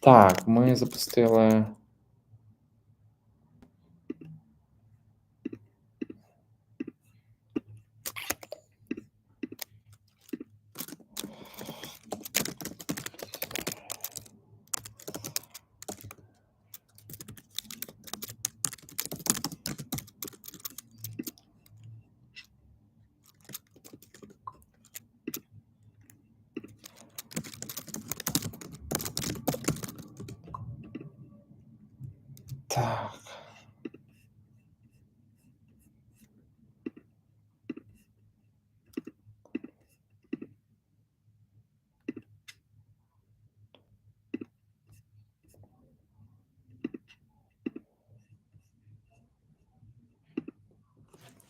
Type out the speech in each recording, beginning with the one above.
Так, ми запустили.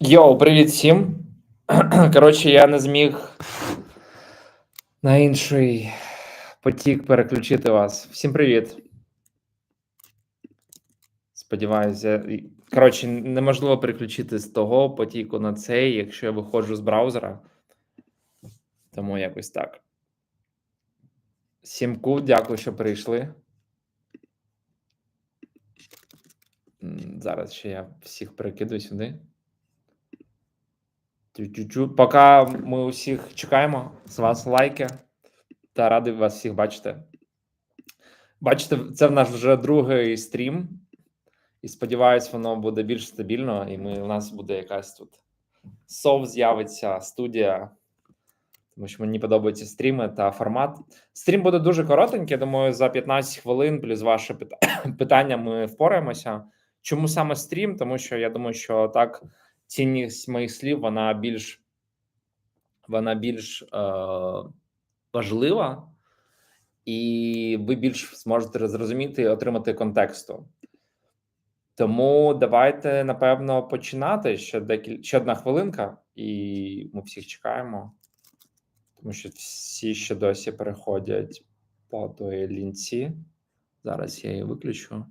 Йоу, привіт всім. Коротше, я не зміг на інший потік переключити вас. Всім привіт. Сподіваюся, коротше, неможливо переключити з того потіку на цей, якщо я виходжу з браузера. Тому якось так. Сімку, дякую, що прийшли. Зараз ще я всіх перекидую сюди. Поки ми усіх чекаємо, з вас лайки. Та радий вас всіх бачити. Бачите, це в наш вже другий стрім. І сподіваюсь, воно буде більш стабільно, і ми, у нас буде якась тут сов з'явиться, студія. Тому що мені подобаються стріми та формат. Стрім буде дуже коротенький. Думаю, за 15 хвилин, плюс ваше питання, ми впораємося. Чому саме стрім? Тому що я думаю, що так цінність моїх слів вона більш вона більш е, важлива, і ви більш зможете зрозуміти і отримати контексту. Тому давайте напевно починати ще декіль... ще одна хвилинка, і ми всіх чекаємо, тому що всі ще досі переходять по тої лінці. Зараз я її виключу.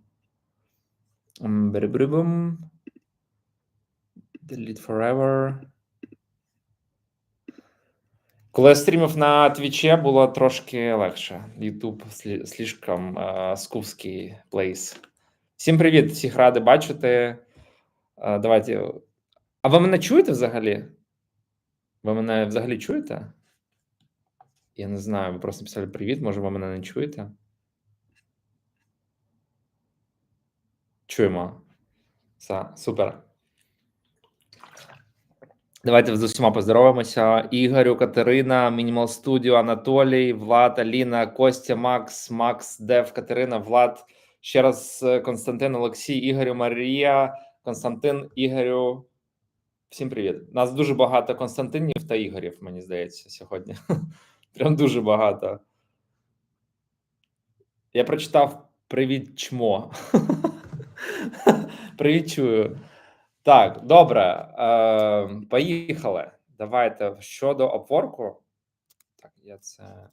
Беребрибум. Delete forever. Коли я стрімив на Твічі, було трошки легше. YouTube слишком е, скуфський плейс. Всім привіт, всіх радий бачити. Е, давайте. А ви мене чуєте взагалі? Ви мене взагалі чуєте? Я не знаю, ви просто писали привіт, може, ви мене не чуєте? Чуємо. Все, супер. Давайте з усіма поздороваємося. Ігорю, Катерина, Мінімал Студіо, Анатолій, Влад, Аліна, Костя, Макс, Макс, Дев, Катерина, Влад. Ще раз е, Константин, Олексій, Ігорю, Марія, Константин, Ігорю. Всім привіт. Нас дуже багато Константинів та Ігорів, мені здається, сьогодні. Прям дуже багато. Я прочитав Привіт, чмо. Привіт, чую. Так, добре. Е, поїхали. Давайте щодо опорку. Так, я це.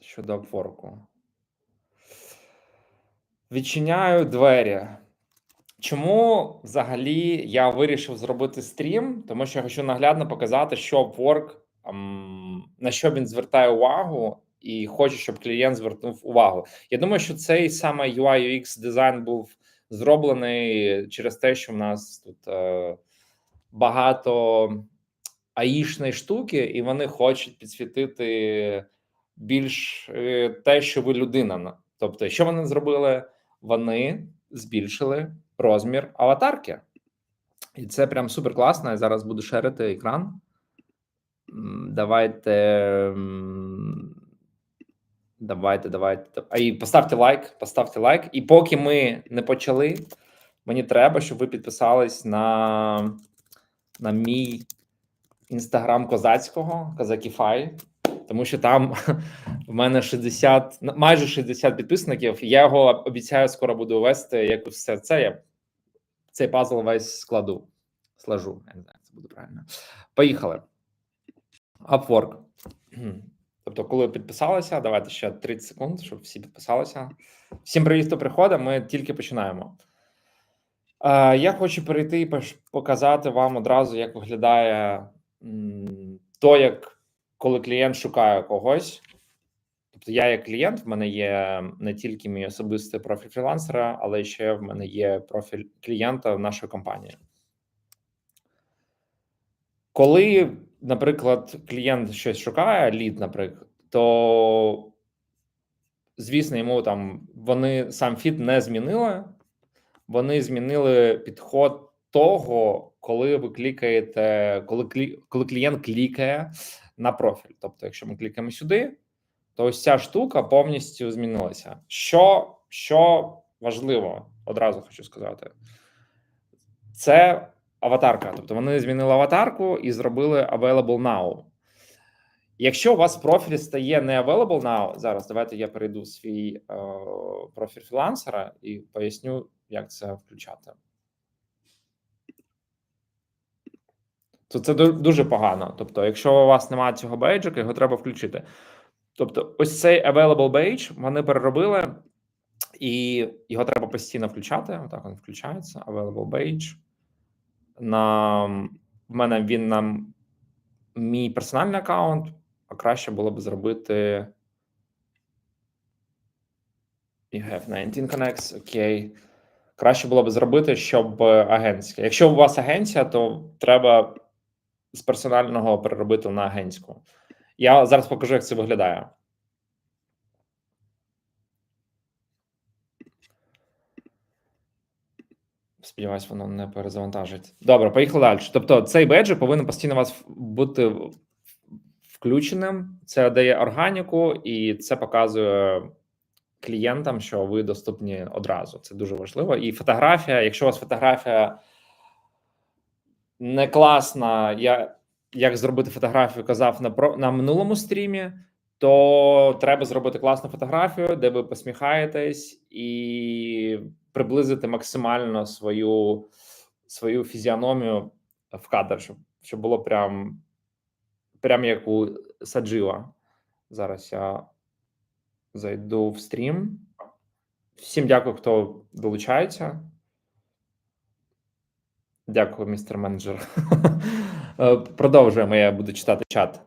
Щодо опорку. Відчиняю двері. Чому взагалі я вирішив зробити стрім? Тому що я хочу наглядно показати, що Upwork, ем, на що він звертає увагу, і хочу, щоб клієнт звернув увагу. Я думаю, що цей саме UI UX дизайн був зроблений через те, що в нас тут е, багато аїшної штуки, і вони хочуть підсвітити більш е, те, що ви людина. Тобто, що вони зробили? Вони збільшили розмір аватарки. І це прям супер класно. Я зараз буду шерити екран. Давайте. Давайте, давайте. А і поставте лайк, поставте лайк. І поки ми не почали, мені треба, щоб ви підписались на, на мій інстаграм козацького, Козакіфай. Тому що там в мене 60, ну, майже 60 підписників. Я його обіцяю, скоро буду вести. Як все це я цей пазл весь складу. Сложу. Я не знаю, це буде правильно. Поїхали. Upwork. Тобто, коли підписалися, давайте ще 30 секунд, щоб всі підписалися. Всім привіт, хто приходить. Ми тільки починаємо. Е, я хочу перейти і показати вам одразу, як виглядає то, як коли клієнт шукає когось. Тобто, я як клієнт, в мене є не тільки мій особистий профіль фрілансера, але ще в мене є профіль клієнта в нашої компанії. Коли, наприклад, клієнт щось шукає, лід, наприклад, то звісно, йому там вони сам фіт не змінили, вони змінили підход того, коли ви клікаєте, коли клі, коли клієнт клікає на профіль. Тобто, якщо ми клікаємо сюди, то ось ця штука повністю змінилася. Що, що важливо, одразу хочу сказати, це аватарка. Тобто вони змінили аватарку і зробили available now. Якщо у вас профіль стає не available now, зараз давайте я перейду в свій е, профіль фрілансера і поясню, як це включати. То це дуже погано. Тобто, якщо у вас немає цього бейджика, його треба включити. Тобто, ось цей available badge вони переробили, і його треба постійно включати. Отак він включається. Available badge. На в мене він на мій персональний аккаунт, а краще було б зробити. You have 19 connects, окей. Краще було б зробити, щоб агентське. Якщо у вас агенція, то треба з персонального переробити на агентську. Я зараз покажу, як це виглядає. Сподіваюсь, воно не перезавантажить. Добре, поїхали далі. Тобто, цей беджик повинен постійно у вас бути включеним. Це дає органіку, і це показує клієнтам, що ви доступні одразу. Це дуже важливо. І фотографія, якщо у вас фотографія не класна, я як зробити фотографію, казав на про на минулому стрімі, то треба зробити класну фотографію, де ви посміхаєтесь і приблизити максимально свою свою фізіономію в кадр, щоб, щоб було прям, прям як у Саджила. Зараз я зайду в стрім. Всім дякую, хто долучається. Дякую, містер менеджер. Продовжуємо. Я буду читати чат.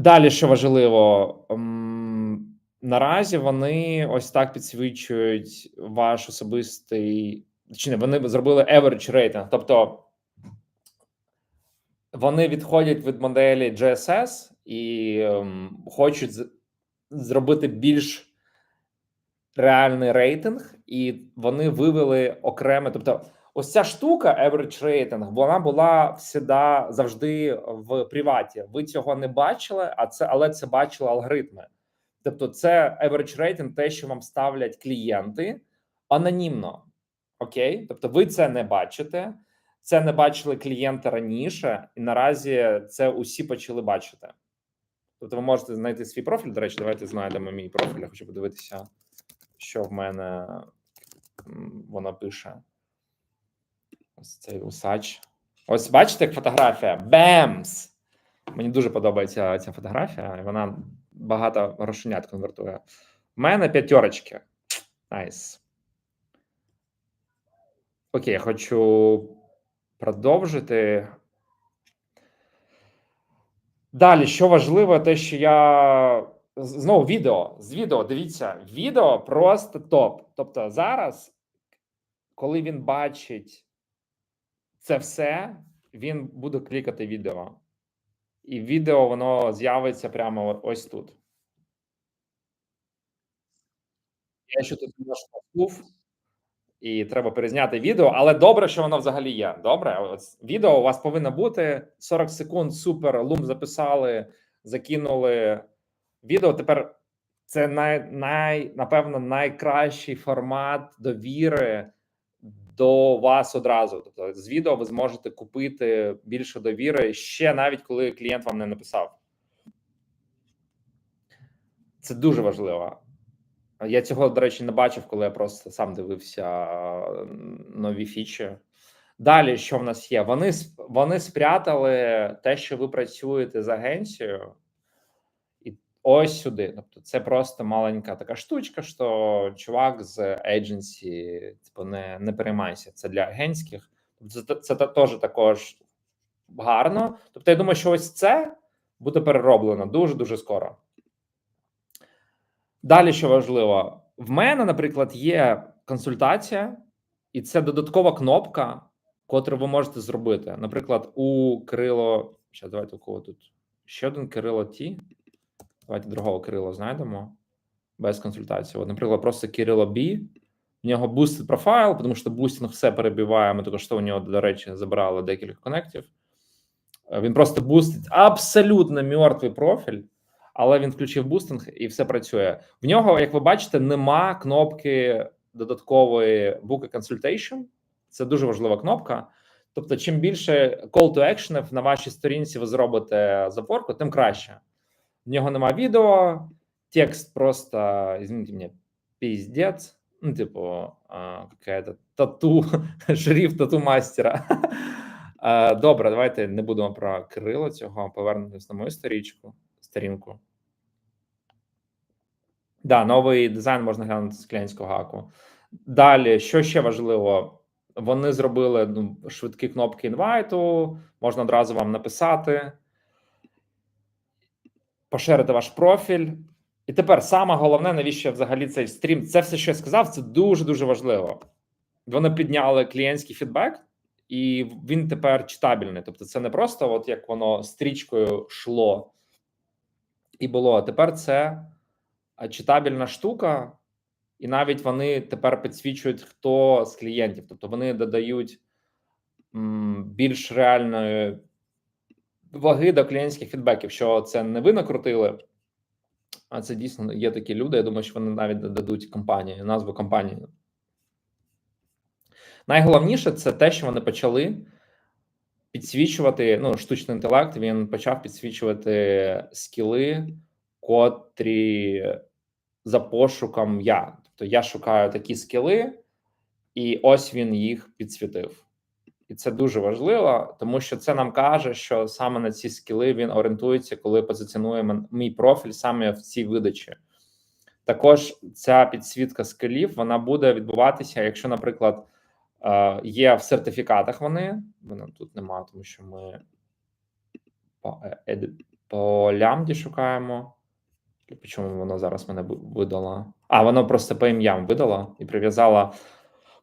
Далі, що важливо, наразі вони ось так підсвічують ваш особистий. Чи не вони зробили average rating, тобто вони відходять від моделі GSS і хочуть зробити більш реальний рейтинг, і вони вивели окреме. Тобто, ось ця штука, average rating, вона була всіда завжди в приваті. Ви цього не бачили, а це але це бачили алгоритми. Тобто, це average rating, те, що вам ставлять клієнти анонімно. Окей, тобто, ви це не бачите. Це не бачили клієнти раніше, і наразі це усі почали бачити. Тобто, ви можете знайти свій профіль. До речі, давайте знайдемо мій профіль. Я хочу подивитися, що в мене м, воно пише. Ось цей усач. Ось бачите, як фотографія. Бемс! Мені дуже подобається ця фотографія, і вона багато грошенят конвертує. У мене п'ятерочки. Найс. Окей, я хочу продовжити. Далі, що важливо, те, що я знову відео з відео. Дивіться, відео просто топ. Тобто, зараз, коли він бачить це все, він буде клікати відео. І відео воно з'явиться прямо ось тут. Я ще тут був, і треба перезняти відео, але добре, що воно взагалі є. Добре, от відео у вас повинно бути 40 секунд. Супер, лум записали, закинули відео. Тепер це най, най, напевно найкращий формат довіри до вас одразу. Тобто, з відео ви зможете купити більше довіри ще навіть коли клієнт вам не написав. Це дуже важливо. Я цього, до речі, не бачив, коли я просто сам дивився нові фічі. Далі, що в нас є? Вони вони спрятали те, що ви працюєте з агенцією, ось сюди. Тобто, це просто маленька така штучка, що чувак з agency, типу, не, не переймайся. Це для агентських. Тобто Це, теж також гарно. Тобто, я думаю, що ось це буде перероблено дуже дуже скоро. Далі, що важливо, в мене, наприклад, є консультація, і це додаткова кнопка, котру ви можете зробити. Наприклад, у Кирило. Зараз давайте у кого тут ще один Кирило Ті. Давайте другого Кирило знайдемо без консультації. От, наприклад, просто Кирило Бі. В нього бустить профайл, тому що бустінг все перебиває. Ми також у нього, до речі, забрали декілька коннектів. Е, Він просто бустить абсолютно мертвий профіль, але він включив бустинг і все працює. В нього, як ви бачите, нема кнопки додаткової Book Consultation. Це дуже важлива кнопка. Тобто, чим більше call to action на вашій сторінці ви зробите запорку, тим краще. В нього нема відео, текст просто, извините мене, піздець. Ну, типу, какая-то тату, шрифт тату мастера. Добре, давайте не будемо про Кирило цього. Повернемось на мою сторічку, сторінку. Да, новий дизайн можна глянути з клієнтського гаку. Далі, що ще важливо, вони зробили ну, швидкі кнопки інвайту, можна одразу вам написати, поширити ваш профіль. І тепер саме головне, навіщо взагалі цей стрім? Це все, що я сказав, це дуже дуже важливо. Вони підняли клієнтський фідбек, і він тепер читабельний. Тобто, це не просто от як воно стрічкою йшло і було. А тепер це читабельна штука, і навіть вони тепер підсвічують, хто з клієнтів. Тобто вони додають більш реальної ваги до клієнтських фідбеків, що це не ви накрутили. А це дійсно є такі люди. Я думаю, що вони навіть додадуть компанії, назву компанії. Найголовніше це те, що вони почали підсвічувати. Ну, штучний інтелект він почав підсвічувати скіли, котрі за пошуком я. Тобто я шукаю такі скіли, і ось він їх підсвітив. І це дуже важливо, тому що це нам каже, що саме на ці скіли він орієнтується, коли позиціонує мій профіль саме в цій видачі. Також ця підсвітка скілів вона буде відбуватися, якщо, наприклад, е, є в сертифікатах вони. Вони тут немає, тому що ми по, е, по лямді шукаємо. Чому воно зараз мене ви- видало? А, воно просто по ім'ям видало і прив'язала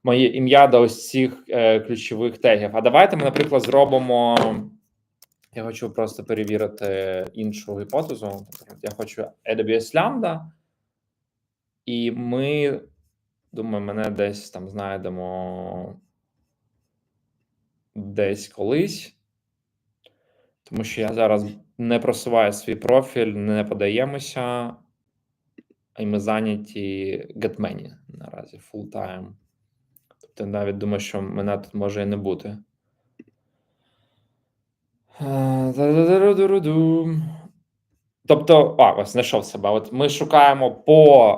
моє ім'я до ось цих е, ключових тегів. А давайте ми, наприклад, зробимо. Я хочу просто перевірити іншу гіпотезу. Я хочу AWS Lambda, і ми, думаю, мене десь там знайдемо десь колись. Тому що я зараз не просуваю свій профіль, не подаємося, і ми зайняті Getmany наразі full Тобто навіть думаю, що мене тут може і не бути. Тобто, а, ось знайшов себе. От ми шукаємо по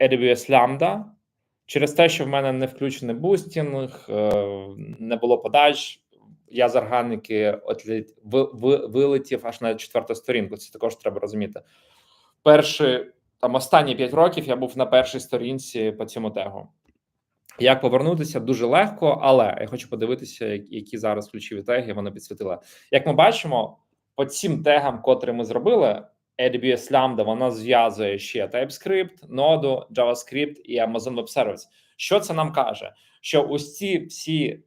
AWS Lambda. Через те, що в мене не включений бустінг, не було подач. Я з органіки вилетів аж на четверту сторінку. Це також треба розуміти. Перші там останні 5 років я був на першій сторінці по цьому тегу. Як повернутися дуже легко, але я хочу подивитися, які зараз ключові теги вони підсвітили. Як ми бачимо, по цим тегам, котрі ми зробили, AWS Lambda, вона зв'язує ще TypeScript, Node, JavaScript і Amazon Web Service. Що це нам каже? Що ось ці всі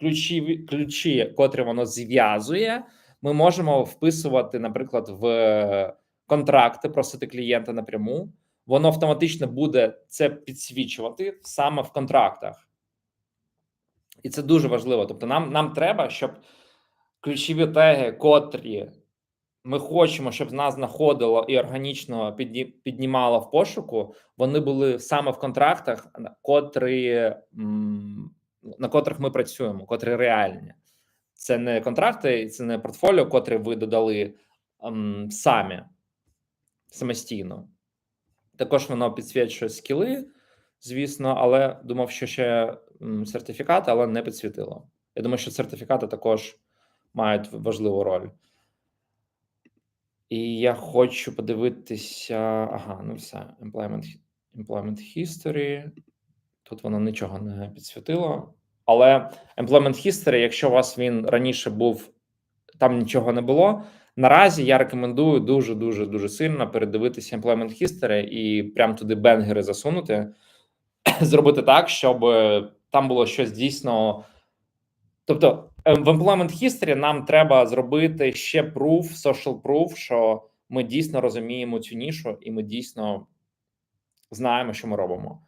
ключі, ключі, котрі воно зв'язує, ми можемо вписувати, наприклад, в контракти, просити клієнта напряму. Воно автоматично буде це підсвічувати саме в контрактах. І це дуже важливо. Тобто, нам, нам треба, щоб ключові теги, котрі ми хочемо, щоб нас знаходило і органічно піднімало в пошуку, вони були саме в контрактах, котрі на котрих ми працюємо, котрі реальні. Це не контракти, це не портфоліо, котре ви додали м, самі самостійно. Також воно підсвічує скіли, звісно, але думав, що ще сертифікати, але не підсвітило. Я думаю, що сертифікати також мають важливу роль. І я хочу подивитися. Ага, ну все. Employment, employment history. Тут воно нічого не підсвітило. Але employment history, якщо у вас він раніше був там нічого не було. Наразі я рекомендую дуже дуже дуже сильно передивитися Employment History і прям туди бенгери засунути, зробити так, щоб там було щось дійсно. Тобто, е, в Employment History нам треба зробити ще proof, social proof, що ми дійсно розуміємо цю нішу, і ми дійсно знаємо, що ми робимо.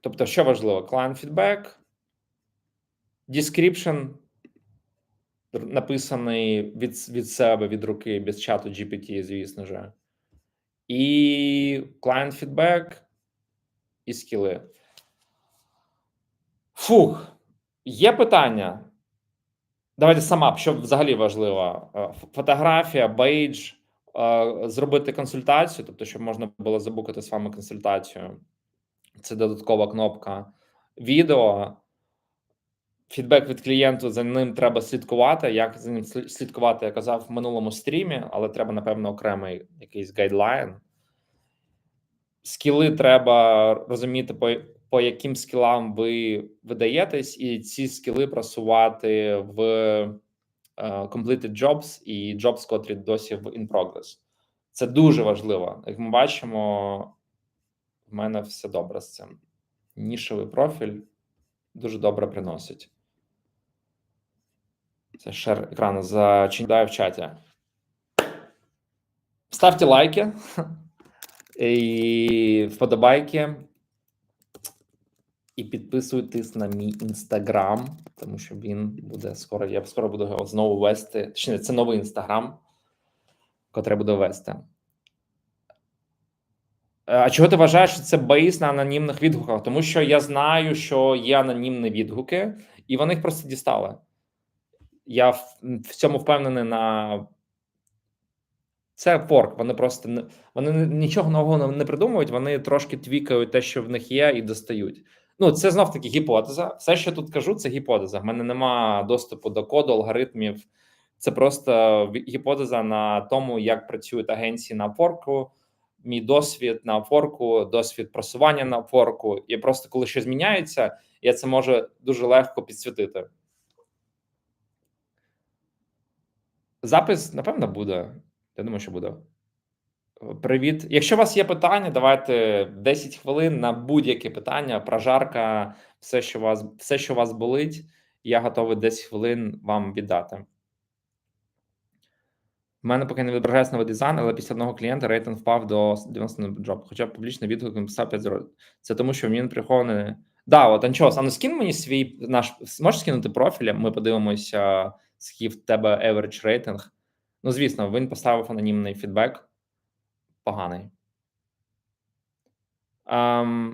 Тобто, що важливо: client feedback, description, написаний від від себе від руки без чату GPT, звісно ж, і client feedback, і скіли. Фух, є питання. Давайте сама, що взагалі важливо: Е, фотографія, бейдж, е, зробити консультацію, тобто, щоб можна було забукати з вами консультацію. Це додаткова кнопка. Відео, фідбек від клієнту, за ним треба слідкувати. Як за ним слідкувати, я казав в минулому стрімі, але треба, напевно, окремий якийсь гайдлайн. Скіли треба розуміти, по, по яким скілам ви видаєтесь, і ці скіли просувати в uh, completed jobs і jobs, котрі досі в in progress. Це дуже важливо. Як ми бачимо, в мене все добре з цим. Нішовий профіль дуже добре приносить. Це шер екрану зачиняю в чаті. Ставте лайки і вподобайки. І підписуйтесь на мій інстаграм, тому що він буде скоро. Я скоро буду його знову вести. Точніше, це новий інстаграм, котрий буду вести. А чого ти вважаєш, що це бейс на анонімних відгуках? Тому що я знаю, що є анонімні відгуки, і вони їх просто дістали. Я в, в цьому впевнений на це форк. Вони просто не вони нічого нового не придумують, вони трошки твікають те, що в них є, і достають. Ну, це знов таки гіпотеза. Все, що тут кажу, це гіпотеза. В мене нема доступу до коду, алгоритмів. Це просто гіпотеза на тому, як працюють агенції на форку мій досвід на форку, досвід просування на форку. І просто коли щось зміняється, я це можу дуже легко підсвітити. Запис, напевно, буде. Я думаю, що буде. Привіт. Якщо у вас є питання, давайте 10 хвилин на будь-яке питання, прожарка, все, що вас, все, що вас болить, я готовий 10 хвилин вам віддати. У мене поки не відображається новий дизайн, але після одного клієнта рейтинг впав до 90 джоб. Хоча публічний відгук написав 5 зро. Це тому, що він прихований. Да, от Анчос, а ну скинь мені свій наш. Можеш скинути профіль, ми подивимося, скільки в тебе average рейтинг. Ну, звісно, він поставив анонімний фідбек. Поганий. Um,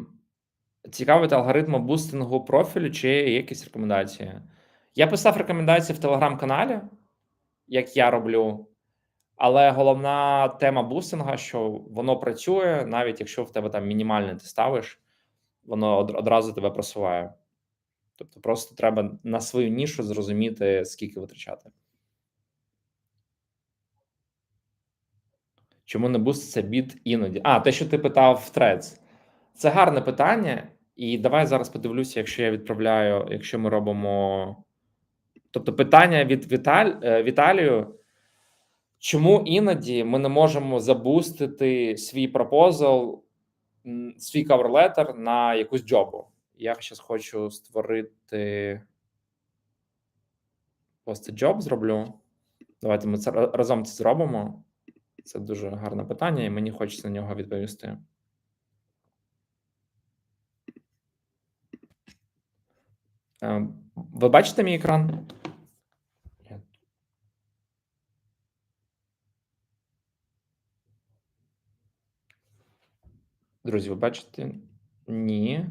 цікавити алгоритму бустингу профілю чи якісь рекомендації. Я писав рекомендації в телеграм-каналі, як я роблю. Але головна тема бустинга, що воно працює, навіть якщо в тебе там мінімальне ти ставиш, воно одразу тебе просуває. Тобто, просто треба на свою нішу зрозуміти, скільки витрачати. Чому не буститься біт іноді? А, те, що ти питав в Threads. Це гарне питання, і давай зараз подивлюся, якщо я відправляю, якщо ми робимо. Тобто, питання від Віталь... Е, Віталію. Чому іноді ми не можемо забустити свій пропозал, свій каверлетер на якусь джобу? Я зараз хочу створити просто джоб зроблю. Давайте ми це разом це зробимо. Це дуже гарне питання, і мені хочеться на нього відповісти. Ем, ви бачите мій екран? Друзі, ви бачите? Ні.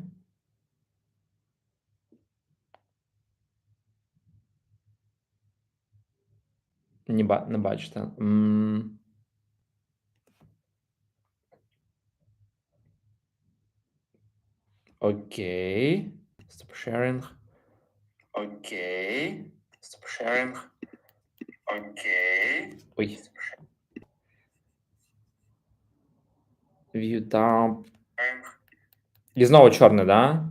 Не, ба не бачите. Окей. Stop sharing. Окей. Stop sharing. Окей. Ой. View tab. І знову чорне, да?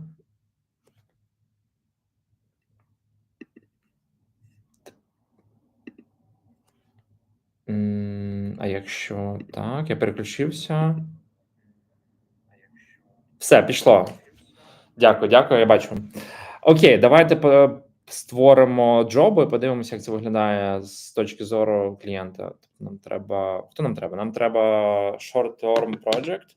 А якщо так, я переключився. Все, пішло. Дякую, дякую, я бачу. Окей, давайте створимо джоби, подивимося, як це виглядає з точки зору клієнта. Тобто Нам треба. Хто нам треба? Нам треба short-term project.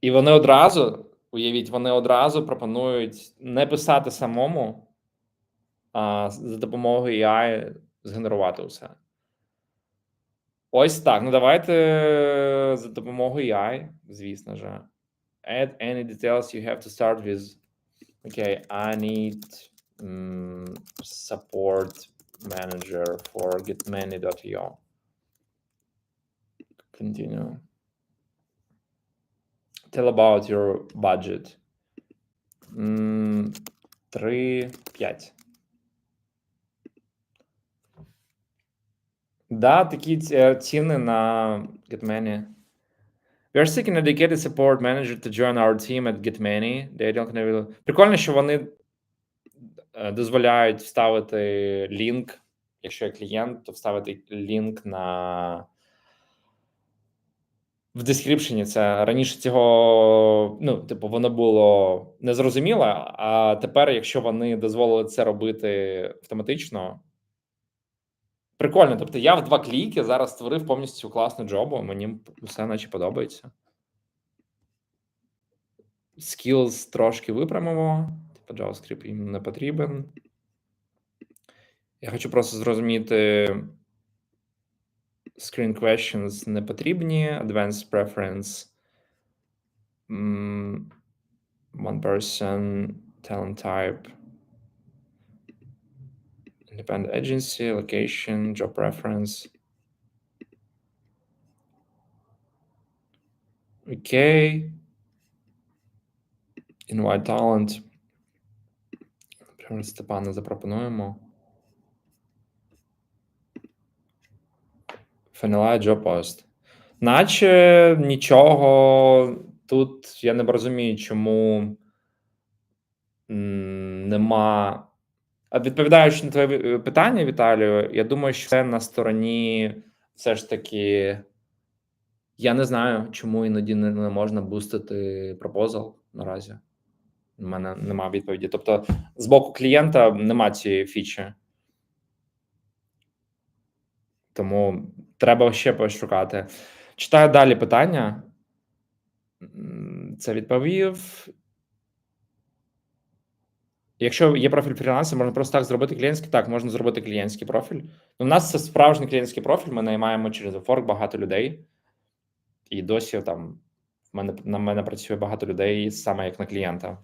І вони одразу, уявіть, вони одразу пропонують не писати самому, а за допомогою AI згенерувати усе. Ось так. Ну, давайте за допомогою AI, звісно ж. Add any details you have to start with. Okay, I need mm, support manager for getmany.io. Continue. Tell about your budget. Mm, 3, 5. Да, такі ціни на GetMany. We are seeking a dedicated support manager to join our team at GetMany. Прикольно, що вони е, дозволяють вставити лінк. Якщо є клієнт, то вставити лінк на в дескріпшені. Це раніше цього, ну, типу, воно було незрозуміло, а тепер, якщо вони дозволили це робити автоматично, Прикольно. Тобто я в два кліки зараз створив повністю класну джобу. Мені все наче подобається. Skills трошки виправимо. Типу JavaScript їм не потрібен. Я хочу просто зрозуміти. Screen questions не потрібні. Advanced preference. One person, talent type. Independent agency, location, job preference. Окей. Invite talent. Прямо Степана запропонуємо. Finalize job post. Наче нічого. Тут я не розумію, чому нема. А відповідаючи на твоє е, питання, Віталію, я думаю, що це на стороні все ж таки. Я не знаю, чому іноді не можна бустити пропозал наразі. У мене немає відповіді. Тобто, з боку клієнта нема цієї фічі. Тому треба ще пошукати. Читаю далі питання. Це відповів. Якщо є профіль фрілансера, можна просто так зробити клієнтський. Так, можна зробити клієнтський профіль. Ну, у нас це справжній клієнтський профіль. Ми наймаємо через Upwork багато людей. І досі там мене на мене працює багато людей саме як на клієнта.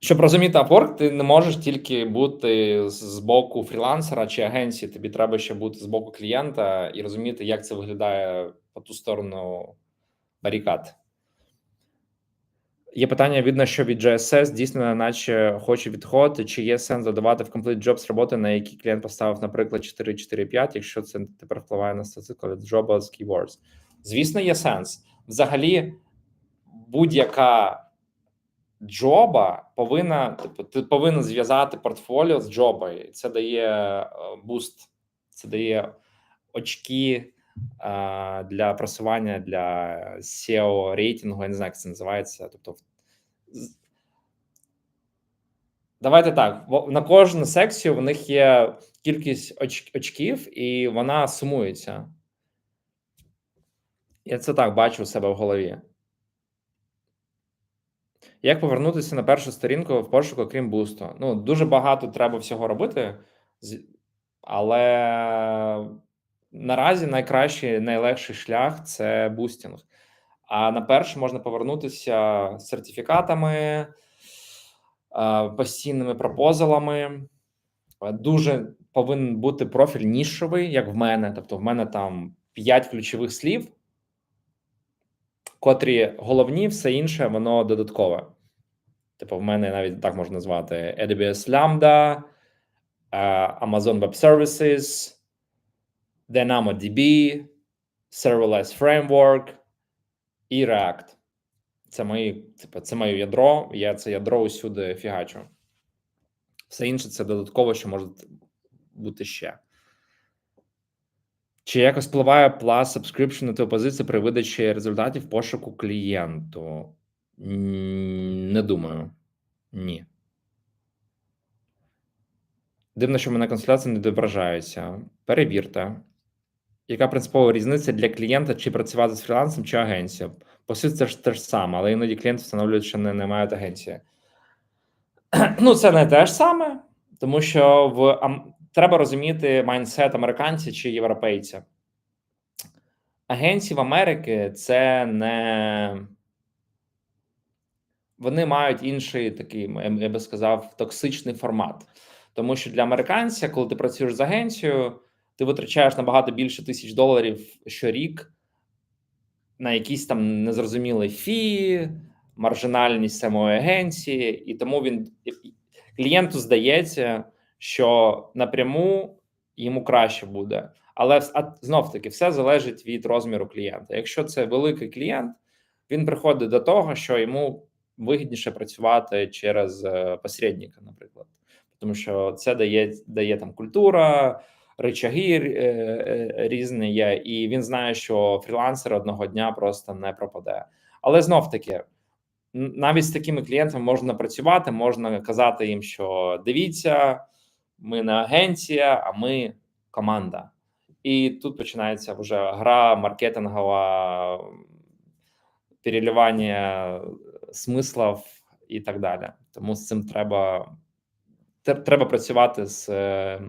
Щоб розуміти Upwork, ти не можеш тільки бути з боку фрілансера чи агенції. Тобі треба ще бути з боку клієнта і розуміти, як це виглядає по ту сторону барикад. Є питання, видно, що від JSS дійсно, наче хоче відход, чи є сенс додавати в Complete Jobs роботи, на які клієнт поставив, наприклад, 4-4-5, якщо це тепер впливає на статистику джоба з keywords. Звісно, є сенс. Взагалі, будь-яка джоба повинна, типу, ти повинен зв'язати портфоліо з джобою. І Це дає е, буст, це дає очки для просування для SEO рейтингу. Я не знаю, як це називається. Тобто, давайте так: на кожну секцію в них є кількість оч- очків, і вона сумується. Я це так бачу у себе в голові. Як повернутися на першу сторінку в пошуку, крім бусту? Ну, дуже багато треба всього робити, але наразі найкращий, найлегший шлях це бустінг. А на першу можна повернутися сертифікатами, постійними пропозалами. Дуже повинен бути профіль нішовий, як в мене. Тобто, в мене там 5 ключових слів, котрі головні, все інше, воно додаткове. Типу, в мене навіть так можна назвати AWS Lambda, Amazon Web Services, DynamoDB, Serverless Framework і React. Це мої, типу, це моє ядро. Я це ядро усюди фігачу. Все інше це додатково, що може бути ще. Чи якось впливає Plus Subscription на твою позицію при видачі результатів пошуку клієнту? Не думаю. Ні. Дивно, що мене консультації не відображаються. Перевірте. Яка принципова різниця для клієнта, чи працювати з фрілансом, чи агенцією? По суті, це ж те ж саме, але іноді клієнти встановлюють, що не, не мають агенції. Ну, це не те ж саме, тому що в ам, треба розуміти майндсет американця чи європейця. Агенції в Америці це не. Вони мають інший такий, я би сказав, токсичний формат. Тому що для американця, коли ти працюєш з агенцією, ти витрачаєш набагато більше тисяч доларів щорік на якісь там незрозумілі фі, маржинальність самої агенції, і тому він клієнту здається, що напряму йому краще буде. Але знов таки все залежить від розміру клієнта. Якщо це великий клієнт, він приходить до того, що йому вигідніше працювати через е, посередника, наприклад, тому що це дає дає там культура, речаги е, е, різні є, і він знає, що фрілансер одного дня просто не пропаде. Але знов таки. Навіть з такими клієнтами можна працювати, можна казати їм, що дивіться, ми не агенція, а ми команда. І тут починається вже гра маркетингова, переливання смислів і так далі. Тому з цим треба треба працювати з е,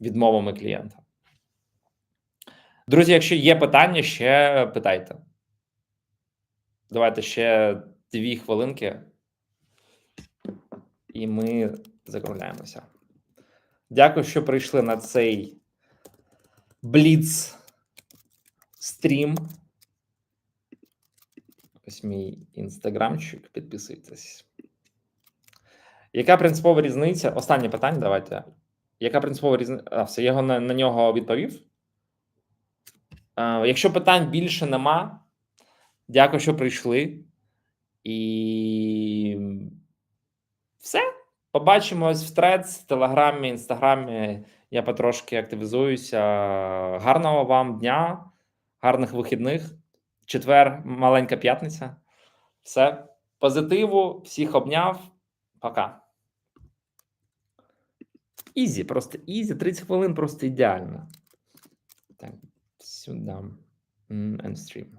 відмовами клієнта. Друзі, якщо є питання, ще питайте. Давайте ще дві хвилинки, і ми закругляємося. Дякую, що прийшли на цей бліц стрім. Ось мій інстаграмчик. Підписуйтесь. Яка принципова різниця? Останнє питання. Давайте. Яка принципова різниця? Все, я на, на нього відповів. А, якщо питань більше нема, дякую, що прийшли. І все. Побачимось в трец, Телеграмі, Інстаграмі. Я потрошки активізуюся. Гарного вам дня, гарних вихідних. Четвер, маленька п'ятниця. Все. Позитиву, всіх обняв. Пока. Ізі, просто ізі. 30 хвилин просто ідеально. Так, сюди. Ендстрім.